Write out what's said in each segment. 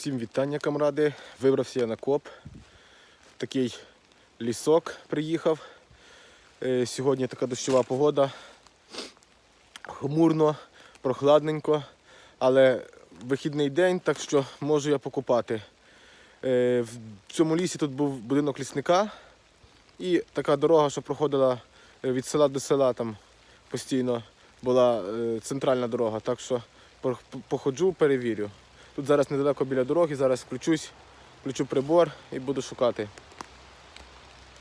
Всім вітання, камради. Вибрався я на коп. Такий лісок приїхав. Е, Сьогодні така дощова погода. Хмурно, прохладненько, але вихідний день, так що можу я покупати. Е, В цьому лісі тут був будинок лісника і така дорога, що проходила е, від села до села, там постійно була центральна дорога. Так що походжу, перевірю. Тут зараз недалеко біля дороги, зараз включусь, включу прибор і буду шукати.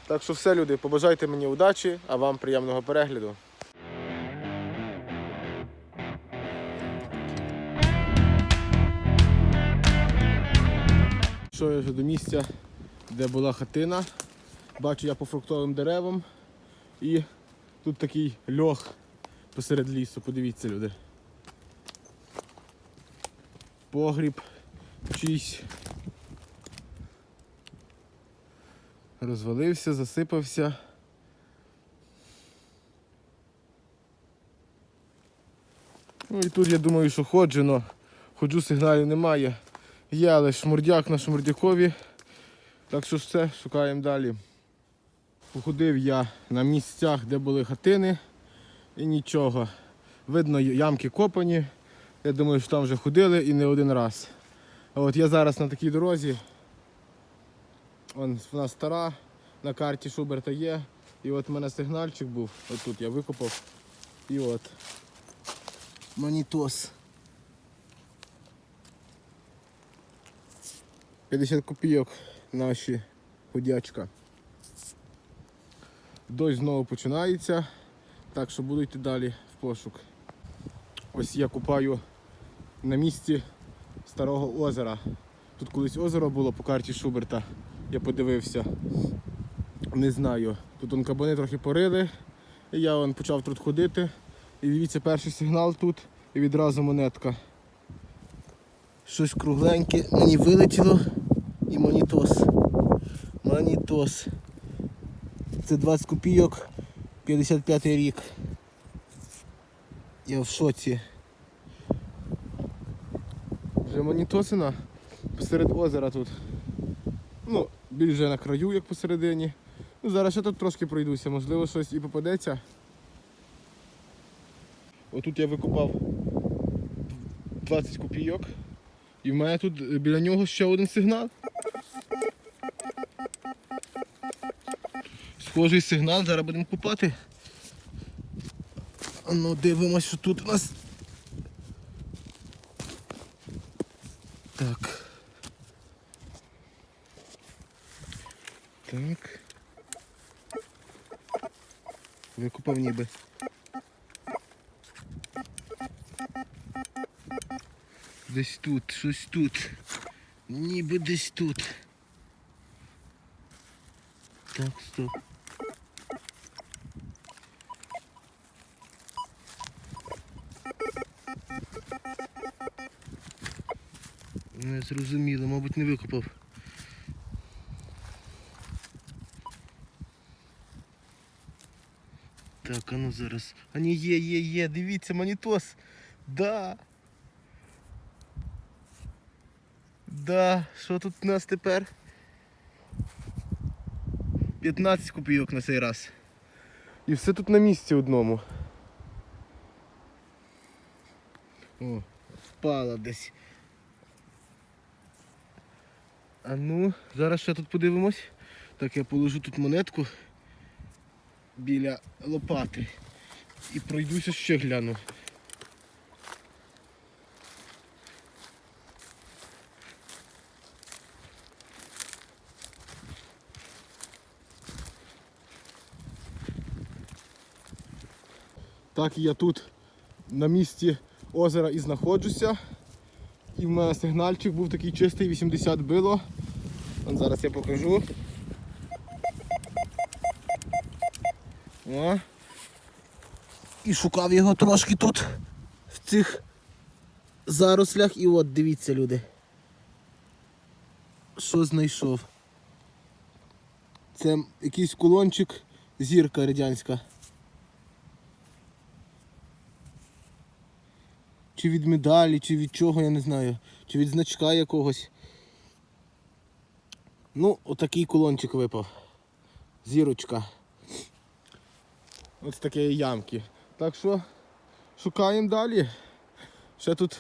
Так що все, люди, побажайте мені удачі, а вам приємного перегляду. Що я вже до місця, де була хатина. Бачу я по фруктовим деревам і тут такий льох посеред лісу. Подивіться, люди. Погріб чийсь. Розвалився, засипався. Ну і тут я думаю, що ходжу, но ходжу, сигналів немає. Є, але шмурдяк на шмурдякові. Так що ж це, шукаємо далі. Походив я на місцях, де були хатини і нічого. Видно, ямки копані. Я думаю, що там вже ходили і не один раз. А от я зараз на такій дорозі. Вон, вона стара, на карті Шуберта є. І от в мене сигнальчик був. Отут я викопав. І от. Манітос. 50 копійок наші ходячка. Дощ знову починається, так що буду йти далі в пошук. Ось я купаю на місці старого озера. Тут колись озеро було по карті Шуберта. Я подивився. Не знаю. Тут он кабани трохи порили. І я он почав тут ходити. І дивіться, перший сигнал тут і відразу монетка. Щось кругленьке мені вилетіло і монітос. Монітос. Це 20 копійок, 55 рік. Я в шоці. Вже монітосина посеред озера тут. Ну, більш вже на краю, як посередині. Ну, зараз ще тут трошки пройдуся, можливо, щось і попадеться. Отут я викопав 20 копійок. І в мене тут е, біля нього ще один сигнал. Схожий сигнал, зараз будемо купати. Ну, дивимось, що тут у нас. Викупав ніби. Десь тут, щось тут. Ніби десь тут. Так, стоп. Не зрозуміло, мабуть, не викопав. Так, а ну зараз. А ні, є, є, є, дивіться, монітос. Да. Да, що тут у нас тепер? 15 копійок на цей раз. І все тут на місці одному. О, впала десь. А ну, зараз ще тут подивимось. Так, я положу тут монетку біля лопати. І пройдуся ще гляну. Так я тут на місці озера і знаходжуся. І в мене сигнальчик був такий чистий, 80 било. Зараз я покажу. О. І шукав його трошки тут, в цих зарослях. І от дивіться, люди. Що знайшов? Це якийсь кулончик, зірка радянська. чи від медалі, чи від чого, я не знаю. Чи від значка якогось. Ну, отакий кулончик випав. Зірочка. Ось такі ямки. Так що шукаємо далі. Ще тут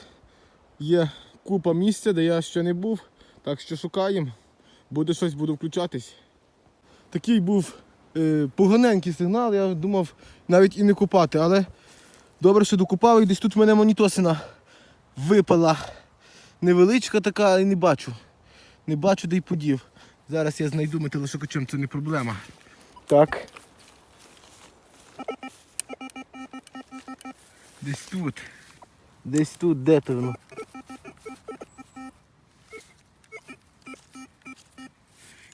є купа місця, де я ще не був. Так що шукаємо. Буде щось, буду включатись. Такий був е, поганенький сигнал, я думав навіть і не купати, але добре, що докупав і десь тут в мене монітосина випала. Невеличка така, і не бачу. Не бачу, де й подів. Зараз я знайду металошукачем, це не проблема. Так. Десь тут. Десь тут, де то воно?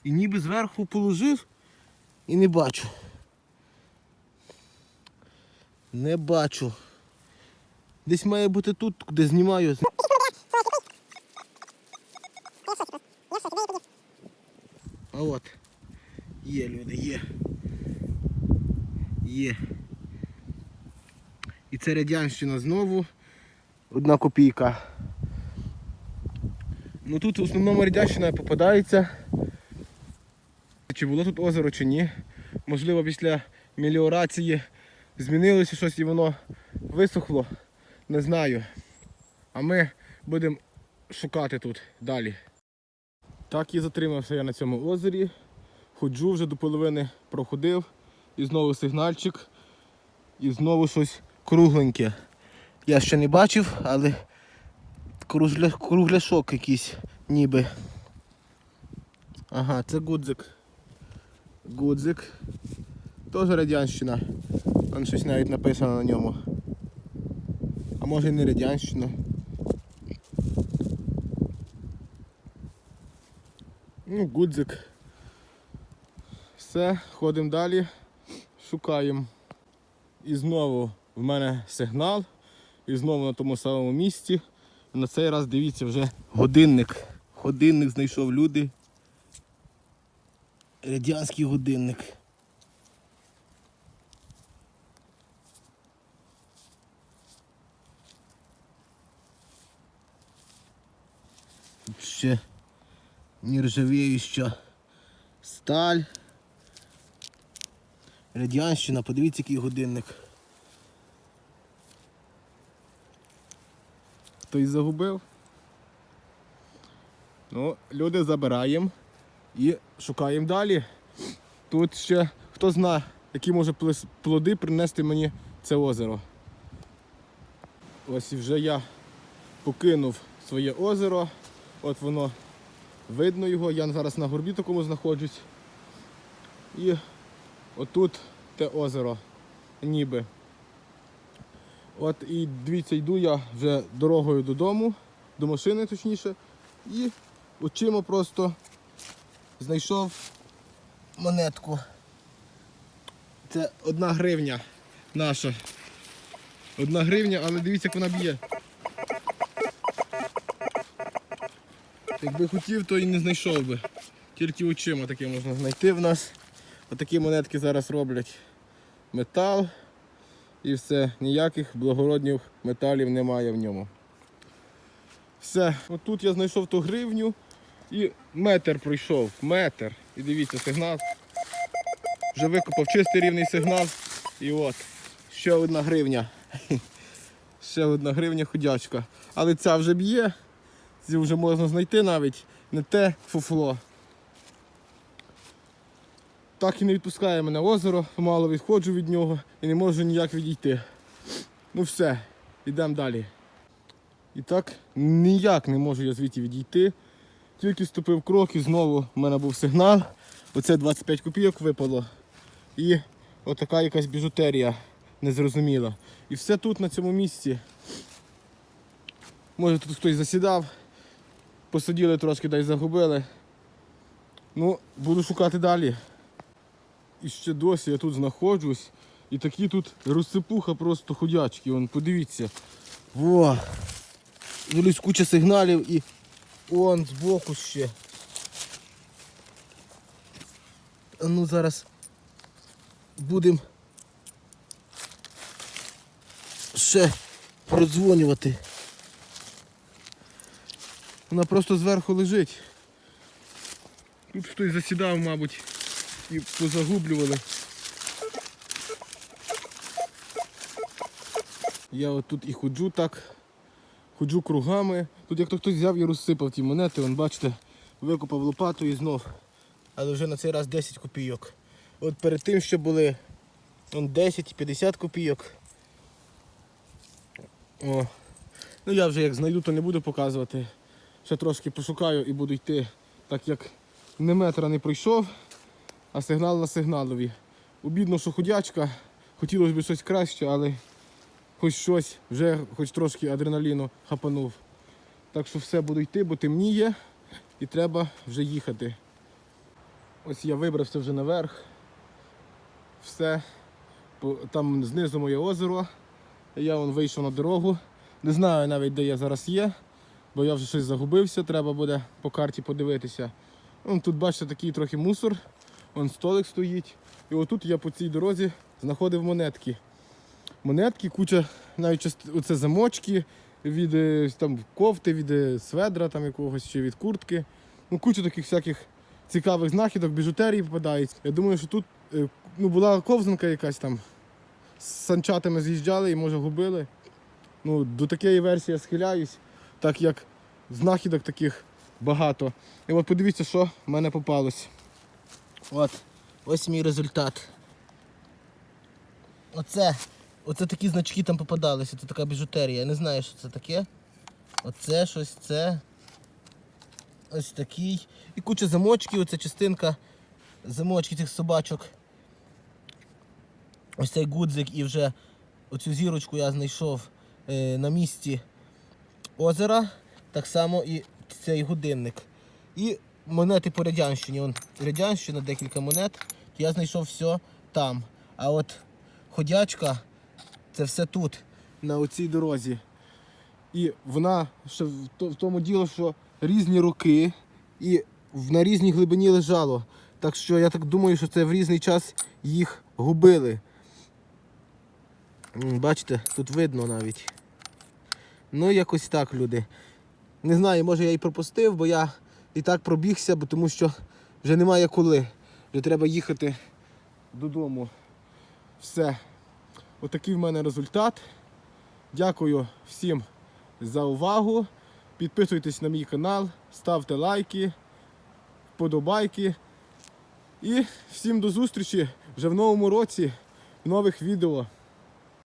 І ніби зверху положив і не бачу. Не бачу. Десь має бути тут, де знімаю. А от. Є люди, є. Є. І це радянщина знову. Одна копійка. Ну тут в основному радянщина попадається. Чи було тут озеро, чи ні. Можливо, після меліорації змінилося щось і воно висохло. Не знаю. А ми будемо шукати тут далі. Так і затримався я на цьому озері. Ходжу вже до половини проходив. І знову сигнальчик. І знову щось кругленьке. Я ще не бачив, але кругля... кругляшок якийсь ніби. Ага, це гудзик. Гудзик. Теж радянщина. Там щось навіть написано на ньому. А може і не радянщина. Ну, гудзик. Все, ходимо далі, шукаємо. І знову в мене сигнал. І знову на тому самому місці. На цей раз дивіться вже годинник. Годинник знайшов люди. Радянський годинник. Тут ще нержавіюча сталь. Радянщина, подивіться, який годинник. Хтось загубив. Ну, люди забираємо і шукаємо далі. Тут ще хто знає, які може плоди принести мені це озеро. Ось і вже я покинув своє озеро. От воно видно його. Я зараз на горбі такому знаходжусь. І отут те озеро, ніби. От і дивіться, йду я вже дорогою додому, до машини точніше, і очима просто знайшов монетку. Це одна гривня наша. Одна гривня, але дивіться, як вона б'є. Якби хотів, то і не знайшов би. Тільки очима таке можна знайти в нас. Отакі монетки зараз роблять метал і все, ніяких благородних металів немає в ньому. Все, отут я знайшов ту гривню і метр пройшов. Метр. І дивіться, сигнал. Вже викопав чистий рівний сигнал. І от, ще одна гривня. Ще одна гривня ходячка. Але ця вже б'є. Цю вже можна знайти навіть не те фуфло. Так і не відпускає мене озеро, мало відходжу від нього і не можу ніяк відійти. Ну все, йдемо далі. І так ніяк не можу я звідти відійти. Тільки ступив крок і знову в мене був сигнал. Оце 25 копійок випало. І отака якась біжутерія незрозуміла. І все тут на цьому місці. Може тут хтось засідав, посиділи трошки, дай загубили. Ну, буду шукати далі. І ще досі я тут знаходжусь. І такі тут розсипуха просто ходячки. Вон, подивіться. Во! Дивлюсь куча сигналів і он збоку ще. Ну зараз будемо ще продзвонювати. Вона просто зверху лежить. Тут хтось засідав, мабуть, і позагублювали. Я от тут і ходжу так, ходжу кругами. Тут як то хтось взяв і розсипав ті монети, вон бачите, викопав лопату і знов. Але вже на цей раз 10 копійок. От перед тим, що були вон 10 і 50 копійок. О. Ну я вже як знайду, то не буду показувати. Ще трошки пошукаю і буду йти, так як не метра не пройшов, а сигнал на сигналові. Обідно, що ходячка, хотілося б щось краще, але хоч щось, вже хоч трошки адреналіну хапанув. Так що все буду йти, бо темніє і треба вже їхати. Ось я вибрався вже наверх. Все. Там знизу моє озеро. Я вон вийшов на дорогу. Не знаю навіть де я зараз є, бо я вже щось загубився, треба буде по карті подивитися. Вон тут бачите такий трохи мусор, вон столик стоїть. І отут я по цій дорозі знаходив монетки. Монетки, куча, навіть оце замочки від е, там, кофти, від е, сведра там якогось чи від куртки. Ну, куча таких всяких цікавих знахідок, біжутерії попадають. Я думаю, що тут е, ну, була ковзанка якась там. З санчатами з'їжджали і може губили. Ну, до такої версії я схиляюсь, так як знахідок таких багато. І от подивіться, що в мене попалось. От, ось мій результат. Оце, оце такі значки там попадалися, це така біжутерія. Я не знаю, що це таке. Оце щось, це. Ось такий. І куча замочків, оця частинка замочки цих собачок. Ось цей гудзик і вже оцю зірочку я знайшов е, на місці озера, так само і цей годинник. І монети по Радянщині. Вон, Радянщина, декілька монет. Я знайшов все там. А от ходячка це все тут, на оцій дорозі. І вона ще в тому діло, що різні роки і на різній глибині лежало. Так що я так думаю, що це в різний час їх губили. Бачите, тут видно навіть. Ну, якось так, люди. Не знаю, може я і пропустив, бо я і так пробігся, бо тому що вже немає коли. Вже треба їхати додому. Все. Отакий в мене результат. Дякую всім за увагу. Підписуйтесь на мій канал, ставте лайки, вподобайки. І всім до зустрічі вже в новому році, в нових відео.